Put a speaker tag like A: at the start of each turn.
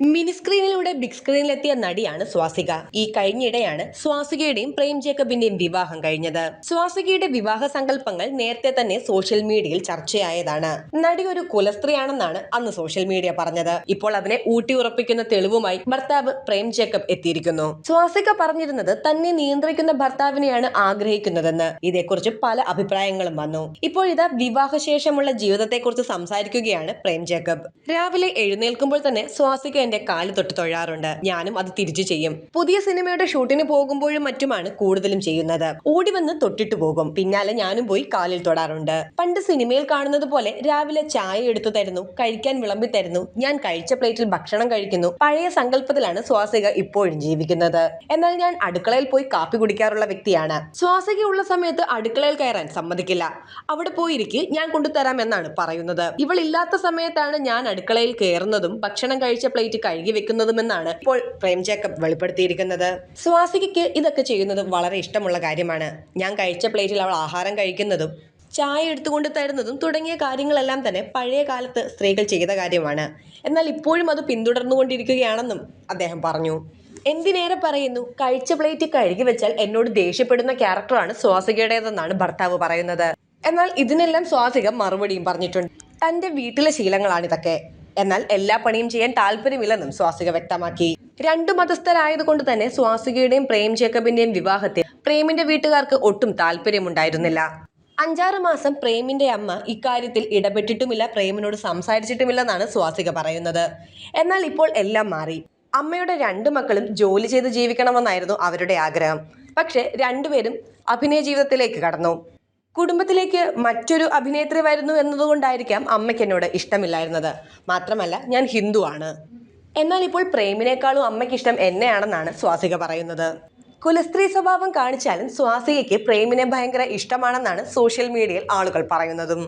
A: Mini സ്ക്രീനിലൂടെ big സ്ക്രീനിലെത്തിയ നടിയാണ് സ്വാസിക. ഈ കഴിഞ്ഞിടെയാണ് സ്വാസികയുടെയും പ്രേം ജേക്കബിന്റെയും വിവാഹം കഴിഞ്ഞത്. സ്വാസികയുടെ വിവാഹ സങ്കല്പങ്ങൾ നേരത്തെ തന്നെ സോഷ്യൽ മീഡിയയിൽ ചർച്ചയായതാണ്. നടി ഒരു കുലസ്ത്രീയാണെന്നാണ് അന്ന് സോഷ്യൽ മീഡിയ പറഞ്ഞത്. ഇപ്പോൾ അതിനെ ഊട്ടി ഉറപ്പിക്കുന്ന തെളിവുമായി ഭർത്താവ് പ്രേം ജേക്കബ് എത്തിയിരിക്കുന്നു. സ്വാസിക പറഞ്ഞിരുന്നത് തന്നെ നിയന്ത്രിക്കുന്ന ഭർത്താവിനെയാണ് ആഗ്രഹിക്കുന്നതെന്ന്. ഇതേക്കുറിച്ച് പല അഭിപ്രായങ്ങളും വന്നു. ഇപ്പോൾ ഇതാ വിവാഹശേഷമുള്ള ജീവിതത്തെക്കുറിച്ച് സംസാരിക്കുകയാണ് പ്രേം ജേക്കബ്. രാവിലെ എഴുന്നേൽക്കുമ്പോൾ തന്നെ സ്വാസിക എന്റെ കാൽ തൊട്ട് തൊഴാറുണ്ട്. ഞാനും അത് തിരിച്ചു ചെയ്യും. പുതിയ സിനിമയുടെ ഷൂട്ടിന് പോകുമ്പോഴും മറ്റുമാണ് കൂടുതലും ചെയ്യുന്നത്. ഓടി വന്ന് തൊട്ടിട്ട് പോകും. പിന്നാലെ ഞാനും പോയി കാലിൽ തൊടാറുണ്ട്. പണ്ട് സിനിമയിൽ കാണുന്നത് പോലെ രാവിലെ ചായ എടുത്തു തരുന്നു കഴിക്കാൻ വിളമ്പി തരുന്നു. ഞാൻ കഴിച്ച പ്ലേറ്റിൽ ഭക്ഷണം കഴിക്കുന്നു. പഴയ സങ്കല്പത്തിലാണ് സ്വാസിക ഇപ്പോഴും ജീവിക്കുന്നത്. എന്നാൽ ഞാൻ അടുക്കളയിൽ പോയി കാപ്പി കുടിക്കാറുള്ള വ്യക്തിയാണ്. സ്വാസിക ഉള്ള സമയത്ത് അടുക്കളയിൽ കയറാൻ സമ്മതിക്കില്ല. അവിടെ പോയിരിക്കെ ഞാൻ കൊണ്ടുതരാം എന്നാണ് പറയുന്നത്. ഇവളില്ലാത്ത സമയത്താണ് ഞാൻ അടുക്കളയിൽ കയറുന്നതും ഭക്ഷണം കഴിച്ച പ്ലേറ്റ് കഴുകി വെക്കുന്നതുമെന്നാണ് ഇപ്പോൾ പ്രേം ജേക്കബ് വെളിപ്പെടുത്തിയിരിക്കുന്നത്. സ്വാസികയ്ക്ക് ഇതൊക്കെ ചെയ്യുന്നത് വളരെ ഇഷ്ടമുള്ള കാര്യമാണ്. ഞാൻ കഴിച്ച പ്ലേറ്റിൽ അവൾ ആഹാരം കഴിക്കുന്നതും ചായ എടുത്തുകൊണ്ട് തരുന്നതും തുടങ്ങിയ കാര്യങ്ങളെല്ലാം തന്നെ പഴയ കാലത്ത് സ്ത്രീകൾ ചെയ്ത കാര്യമാണ്. എന്നാൽ ഇപ്പോഴും അത് പിന്തുടർന്നുകൊണ്ടിരിക്കുകയാണെന്നും അദ്ദേഹം പറഞ്ഞു. എന്തിനേറെ പറയുന്നു? കഴിച്ച പ്ലേറ്റ് കഴുകി വെച്ചാൽ എന്നോട് ദേഷ്യപ്പെടുന്ന ക്യാരക്ടറാണ് സ്വാസികയുടേതെന്നാണ് ഭർത്താവ് പറയുന്നത്. എന്നാൽ ഇതിനെല്ലാം സ്വാസിക മറുപടിയും പറഞ്ഞിട്ടുണ്ട്. തന്റെ വീട്ടിലെ ശീലങ്ങളാണിതൊക്കെ. എന്നാൽ എല്ലാ പണിയും ചെയ്യാൻ താല്പര്യമില്ലെന്നും സ്വാസിക വ്യക്തമാക്കി. രണ്ടു മതസ്ഥരായതുകൊണ്ട് തന്നെ സ്വാസികയുടെയും പ്രേം ജേക്കബിന്റെയും വിവാഹത്തിൽ പ്രേമിന്റെ വീട്ടുകാർക്ക് ഒട്ടും താല്പര്യമുണ്ടായിരുന്നില്ല. അഞ്ചാറ് മാസം പ്രേമിന്റെ അമ്മ ഇക്കാര്യത്തിൽ ഇടപെട്ടിട്ടുമില്ല പ്രേമിനോട് സംസാരിച്ചിട്ടുമില്ലെന്നാണ് സ്വാസിക പറയുന്നത്. എന്നാൽ ഇപ്പോൾ എല്ലാം മാറി. അമ്മയുടെ രണ്ട് മക്കളും ജോലി ചെയ്ത് ജീവിക്കണമെന്നായിരുന്നു അവരുടെ ആഗ്രഹം. പക്ഷെ രണ്ടുപേരും അഭിനയ ജീവിതത്തിലേക്ക് കടന്നു. കുടുംബത്തിലേക്ക് മറ്റൊരു അഭിനേത്രി വരുന്നു എന്നതുകൊണ്ടായിരിക്കാം അമ്മയ്ക്ക് എന്നോട് ഇഷ്ടമില്ലായിരുന്നത്. മാത്രമല്ല ഞാൻ ഹിന്ദുവാണ് എന്നാൽ ഇപ്പോൾ പ്രേമിനേക്കാളും അമ്മയ്ക്ക് ഇഷ്ടം എന്നെയാണെന്നാണ് സ്വാസിക പറയുന്നത്. കുലസ്ത്രീ സ്വഭാവം കാണിച്ചാലും സ്വാസികയ്ക്ക് പ്രേമിനെ ഭയങ്കര ഇഷ്ടമാണെന്നാണ് സോഷ്യൽ മീഡിയയിൽ ആളുകൾ പറയുന്നതും.